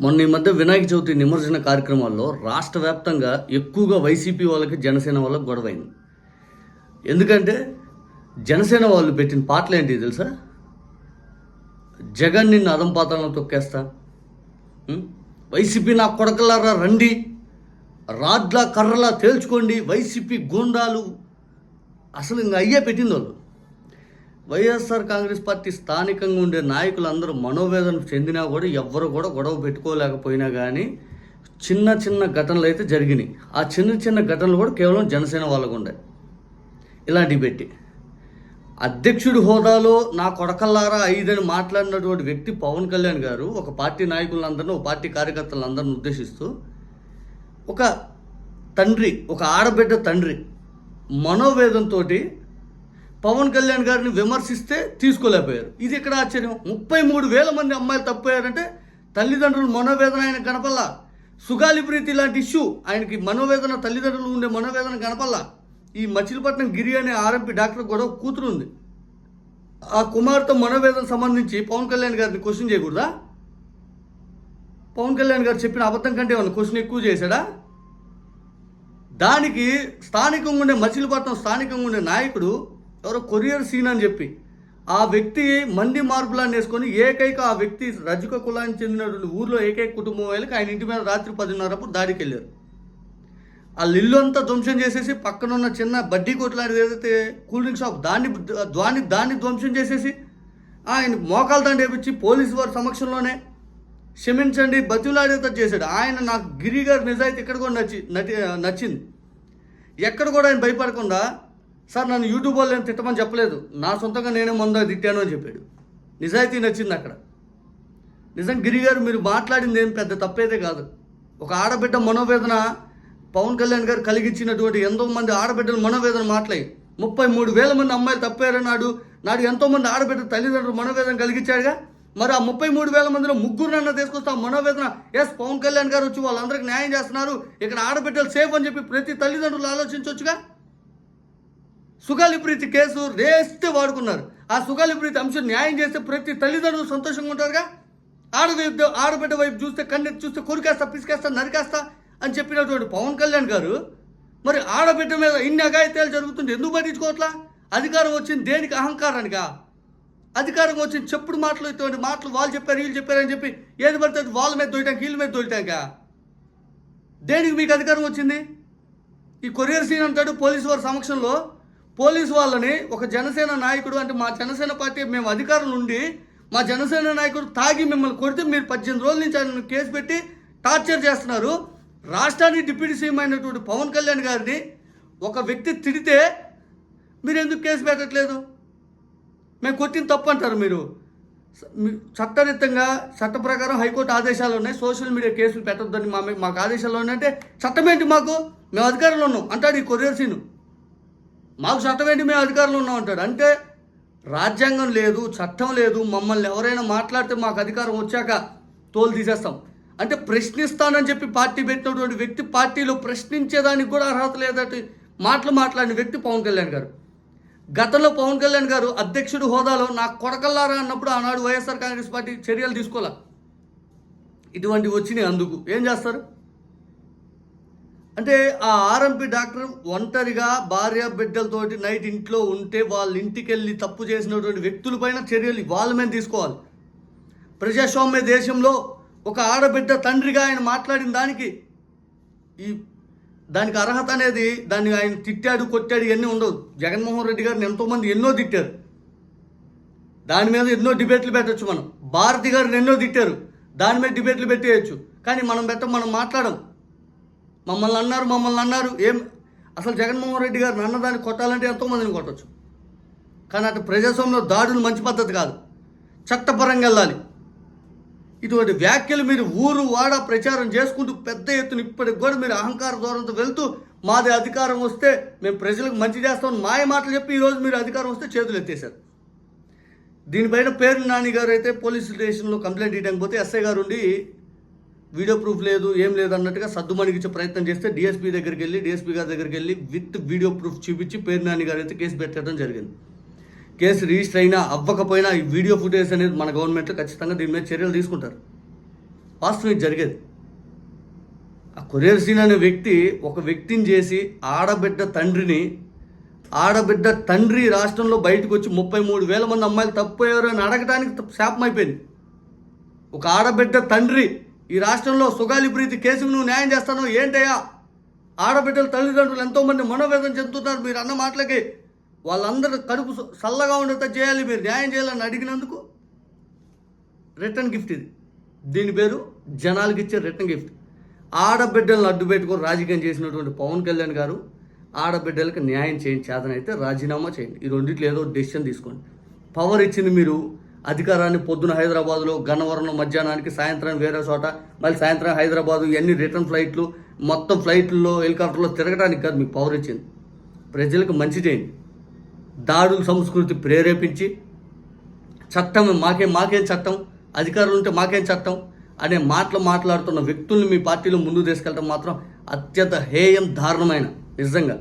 మొన్న ఈ మధ్య వినాయక చవితి నిమజ్జన కార్యక్రమాల్లో రాష్ట్ర వ్యాప్తంగా ఎక్కువగా వైసీపీ వాళ్ళకి జనసేన వాళ్ళకి గొడవైంది. ఎందుకంటే జనసేన వాళ్ళు పెట్టిన పాటలు ఏంటి తెలుసా? జగన్ నిన్ను అదంపాతాలను తొక్కేస్తా. వైసీపీ నా కొడకలారా రండి. రాడ్లా కర్రలా తేల్చుకోండి. వైసీపీ గూండాలు. అసలు ఇంకా అయ్యే పెట్టింది వాళ్ళు. వైఎస్ఆర్ కాంగ్రెస్ పార్టీ స్థానికంగా ఉండే నాయకులందరూ మనోవేదన చెందినా కూడా ఎవ్వరు కూడా గొడవ పెట్టుకోలేకపోయినా కానీ చిన్న చిన్న ఘటనలు అయితే జరిగినాయి. ఆ చిన్న చిన్న ఘటనలు కూడా కేవలం జనసేన వాళ్ళకు ఉండే. ఇలాంటివి పెట్టి. అధ్యక్షుడి హోదాలో నా కొడకల్లారా ఐదని మాట్లాడినటువంటి వ్యక్తి పవన్ కళ్యాణ్ గారు ఒక పార్టీ నాయకులందరినీ ఒక పార్టీ కార్యకర్తలందరిని ఉద్దేశిస్తూ ఒక తండ్రి ఒక ఆడబిడ్డ తండ్రి మనోవేదంతో పవన్ కళ్యాణ్ గారిని విమర్శిస్తే తీసుకోలేకపోయారు. ఇది ఇక్కడ ఆశ్చర్యం? ముప్పై మూడు వేల మంది అమ్మాయిలు తప్పిపోయారంటే తల్లిదండ్రులు మనోవేదన ఆయన కనపల్లా సుగాలి ప్రీతి లాంటి ఇష్యూ ఆయనకి మనోవేదన తల్లిదండ్రులు ఉండే మనోవేదన కనపల్లా ఈ మచిలీపట్నం గిరి అనే ఆర్ఎంపీ డాక్టర్ కూడా ఒక కూతురు ఉంది. ఆ కుమార్తె మనోవేదన సంబంధించి పవన్ కళ్యాణ్ గారిని క్వశ్చన్ చేయకూడదా? పవన్ కళ్యాణ్ గారు చెప్పిన అబద్ధం కంటే వాళ్ళు క్వశ్చన్ ఎక్కువ చేశాడా? దానికి స్థానికంగా ఉండే మచిలీపట్నం స్థానికంగా ఉండే నాయకుడు ఎవరో కొరియర్ సీన్ అని చెప్పి. ఆ వ్యక్తి మంది మార్పులాన్ని వేసుకొని ఏకైక ఆ వ్యక్తి రజక కులానికి చెందినటువంటి ఊర్లో ఏకైక కుటుంబం వాళ్ళకి ఆయన ఇంటి మీద రాత్రి పదిన్నరప్పుడు దాడికి వెళ్ళారు ఆ ఇల్లు అంతా ధ్వంసం చేసేసి పక్కన ఉన్న చిన్న బడ్డీ కొట్లాంటిది ఏదైతే కూల్ డ్రింక్ షాప్ దాన్ని దాన్ని దాన్ని ధ్వంసం చేసేసి ఆయన మోకాలు దండ వేపించి పోలీసు వారి సమక్షంలోనే క్షమించండి బతిలాడేత చేశాడు. ఆయన నాకు గిరిగారు నిజాయితీ ఇక్కడ కూడా నచ్చి నటి నచ్చింది. ఎక్కడ కూడా ఆయన భయపడకుండా సార్ నన్ను యూట్యూబ్ వాళ్ళు నేను తిట్టమని చెప్పలేదు. నా సొంతంగా నేనే ముందు తిట్టాను అని చెప్పాడు. నిజాయితీ నచ్చింది అక్కడ. నిజం గిరి గారు మీరు మాట్లాడింది ఏం పెద్ద తప్పైతే కాదు. ఒక ఆడబిడ్డ మనోవేదన పవన్ కళ్యాణ్ గారు కలిగించినటువంటి ఎంతో మంది ఆడబిడ్డల మనోవేదన మాట్లాడి ముప్పై మూడు వేల మంది అమ్మాయిలు తప్పారు నాడు నాడు ఆడబిడ్డ తల్లిదండ్రులు మనోవేదన కలిగించాడుగా. మరి ఆ ముప్పై మూడు వేల మందిలో ముగ్గురునన్నా తీసుకొస్తా మనోవేదన ఎస్ పవన్ కళ్యాణ్ గారు వచ్చి వాళ్ళందరికీ న్యాయం చేస్తున్నారు. ఇక్కడ ఆడబిడ్డలు సేఫ్ అని చెప్పి ప్రతి తల్లిదండ్రులు ఆలోచించవచ్చుగా సుగలిప్రీతి కేసు రేస్తే వాడుకున్నారు. ఆ సుగలిప్రీతి అంశం న్యాయం చేస్తే ప్రతి తల్లిదండ్రులు సంతోషంగా ఉంటారుగా? ఆడవైపు ఆడబిడ్డ వైపు చూస్తే కన్నెత్తి చూస్తే కొరికేస్తా పిసికేస్తా నరికేస్తా అని చెప్పినటువంటి పవన్ కళ్యాణ్ గారు మరి ఆడబిడ్డ మీద ఇన్ని అఘాయిత్యాలు జరుగుతుంటే ఎందుకు పట్టించుకోవట్లా? అధికారం వచ్చింది దేనికి? అహంకారానికా? అధికారం వచ్చింది చెప్పుడు మాటలు ఇటువంటి మాటలు వాళ్ళు చెప్పారు వీళ్ళు చెప్పారని చెప్పి ఏది పడితే వాళ్ళ మీద దొరిటాక వీళ్ళ మీద దొరిటాక దేనికి మీకు అధికారం వచ్చింది? ఈ కొరియర్ సీన్ అంటాడు పోలీసు వారి సమక్షంలో పోలీసు వాళ్ళని ఒక జనసేన నాయకుడు అంటే మా జనసేన పార్టీ మేము అధికారులు ఉండి మా జనసేన నాయకుడు తాగి మిమ్మల్ని కొడితే మీరు పద్దెనిమిది రోజుల నుంచి ఆయన కేసు పెట్టి టార్చర్ చేస్తున్నారు. రాష్ట్రానికి డిప్యూటీ సీఎం అయినటువంటి పవన్ కళ్యాణ్ గారిని ఒక వ్యక్తి తిడితే మీరు ఎందుకు కేసు పెట్టట్లేదు? మేము కొట్టిన తప్పు అంటారు మీరు. స- చట్టరీతంగా చట్ట ప్రకారం హైకోర్టు ఆదేశాలు ఉన్నాయి. సోషల్ మీడియా కేసులు పెట్టద్దని మా మాకు ఆదేశాలు ఉన్నాయంటే చట్టం ఏంటి మాకు? మేము అధికారంలో ఉన్నాం. అంటాడు ఈ కొరియర్ సీను. మాకు చట్టం ఏంటి మేము అధికారులు ఉన్నాం అంటాడు. అంటే రాజ్యాంగం లేదు చట్టం లేదు మమ్మల్ని ఎవరైనా మాట్లాడితే మాకు అధికారం వచ్చాక తోలు తీసేస్తాం. అంటే ప్రశ్నిస్తానని చెప్పి పార్టీ పెట్టినటువంటి వ్యక్తి పార్టీలో ప్రశ్నించేదానికి కూడా అర్హత లేదటి. మాటలు మాట్లాడిన వ్యక్తి పవన్ కళ్యాణ్ గారు. గతంలో పవన్ కళ్యాణ్ గారు అధ్యక్షుడు హోదాలో నాకు కొడకల్లారా అన్నప్పుడు ఆనాడు వైఎస్ఆర్ కాంగ్రెస్ పార్టీ చర్యలు తీసుకోలే. ఇటువంటివి వచ్చినాయి అందుకు. ఏం చేస్తారు? అంటే ఆ ఆర్ఎంపీ డాక్టర్ ఒంటరిగా భార్య బిడ్డలతోటి నైట్ ఇంట్లో ఉంటే వాళ్ళ ఇంటికి వెళ్ళి తప్పు చేసినటువంటి వ్యక్తులపైన చర్యలు వాళ్ళ మీద తీసుకోవాలి. ప్రజాస్వామ్య దేశంలో ఒక ఆడబిడ్డ తండ్రిగా ఆయన మాట్లాడిన దానికి ఈ దానికి అర్హత అనేది దాన్ని ఆయన తిట్టాడు కొట్టాడు ఇవన్నీ ఉండవు. జగన్మోహన్ రెడ్డి గారిని ఎంతోమంది ఎన్నో తిట్టారు. దాని మీద ఎన్నో డిబేట్లు పెట్టచ్చు మనం. భారతి గారిని ఎన్నో తిట్టారు. దాని మీద డిబేట్లు పెట్టేయచ్చు. కానీ మనం పెట్ట మనం మాట్లాడం మమ్మల్ని అన్నారు మమ్మల్ని అన్నారు. ఏం? అసలు జగన్మోహన్ రెడ్డి గారిని అన్నదాన్ని కొట్టాలంటే ఎంతోమందిని కొట్టచ్చు. కానీ అటు ప్రజాస్వామ్యంలో దాడులు మంచి పద్ధతి కాదు. చట్టపరంగా వెళ్ళాలి. ఇటువంటి వ్యాఖ్యలు మీరు ఊరు వాడ ప్రచారం చేసుకుంటూ పెద్ద ఎత్తున ఇప్పటికి కూడా మీరు అహంకార ధోరణితో వెళ్తూ మాది అధికారం వస్తే మేము ప్రజలకు మంచి చేస్తామని మాయ మాటలు చెప్పి ఈరోజు మీరు అధికారం వస్తే చేతులు ఎత్తేశారు. దీనిపైన పేరు నాని గారు అయితే పోలీస్ స్టేషన్లో కంప్లైంట్ ఇవ్వడానికి పోతే ఎస్ఐ గారు ఉండి వీడియో ప్రూఫ్ లేదు ఏం లేదు అన్నట్టుగా సర్దుమణిగించే ప్రయత్నం చేస్తే డిఎస్పీ దగ్గరికి వెళ్ళి డిఎస్పీ గారి దగ్గరికి వెళ్ళి విత్ వీడియో ప్రూఫ్ చూపించి పేరు నాని గారు అయితే కేసు పెట్టడం జరిగింది. కేసు రిజిస్టర్ అయినా అవ్వకపోయినా ఈ వీడియో ఫుటేజ్ అనేది మన గవర్నమెంట్లో ఖచ్చితంగా దీని మీద చర్యలు తీసుకుంటారు. వాస్తవం ఇది జరిగేది. ఆ కొరియర్ సీన్ అనే వ్యక్తి ఒక వ్యక్తిని చేసి ఆడబిడ్డ తండ్రిని ఆడబిడ్డ తండ్రి రాష్ట్రంలో బయటకు వచ్చి ముప్పై మూడు వేల మంది అమ్మాయిలు తప్పోయారు అని అడగడానికి శాపం అయిపోయింది. ఒక ఆడబిడ్డ తండ్రి ఈ రాష్ట్రంలో సుగాలి ప్రీతి కేసుకు నువ్వు న్యాయం చేస్తాను ఏంటయ్యా? ఆడబిడ్డల తల్లిదండ్రులు ఎంతోమంది మనోవేదన చెందుతున్నారు మీరు అన్న మాటలకి వాళ్ళందరూ కడుపు చల్లగా ఉండేట చేయాలి మీరు న్యాయం చేయాలని అడిగినందుకు రిటర్న్ గిఫ్ట్ ఇది. దీని పేరు జనాలకి ఇచ్చే రిటర్న్ గిఫ్ట్. ఆడబిడ్డలను అడ్డు పెట్టుకొని రాజకీయం చేసినటువంటి పవన్ కళ్యాణ్ గారు ఆడబిడ్డలకు న్యాయం చేయండి చేతనైతే రాజీనామా చేయండి. ఈ రెండిట్లో ఏదో డెసిషన్ తీసుకోండి. పవర్ ఇచ్చింది మీరు అధికారాన్ని పొద్దున హైదరాబాద్లో గన్నవరంలో మధ్యాహ్నానికి సాయంత్రం వేరే చోట మళ్ళీ సాయంత్రం హైదరాబాదు ఇవన్నీ రిటర్న్ ఫ్లైట్లు మొత్తం ఫ్లైట్లలో హెలికాప్టర్లో తిరగడానికి కాదు మీకు పవర్ ఇచ్చింది. ప్రజలకు మంచి చేయండి. దాడుల సంస్కృతి ప్రేరేపించి చట్టం మాకే మాకేం చట్టం? అధికారులు ఉంటే మాకేం చట్టం? అనే మాటలు మాట్లాడుతున్న వ్యక్తుల్ని మీ పార్టీలో ముందుకు తీసుకెళ్ళడం మాత్రం అత్యంత హేయం దారుణమైన నిజంగా.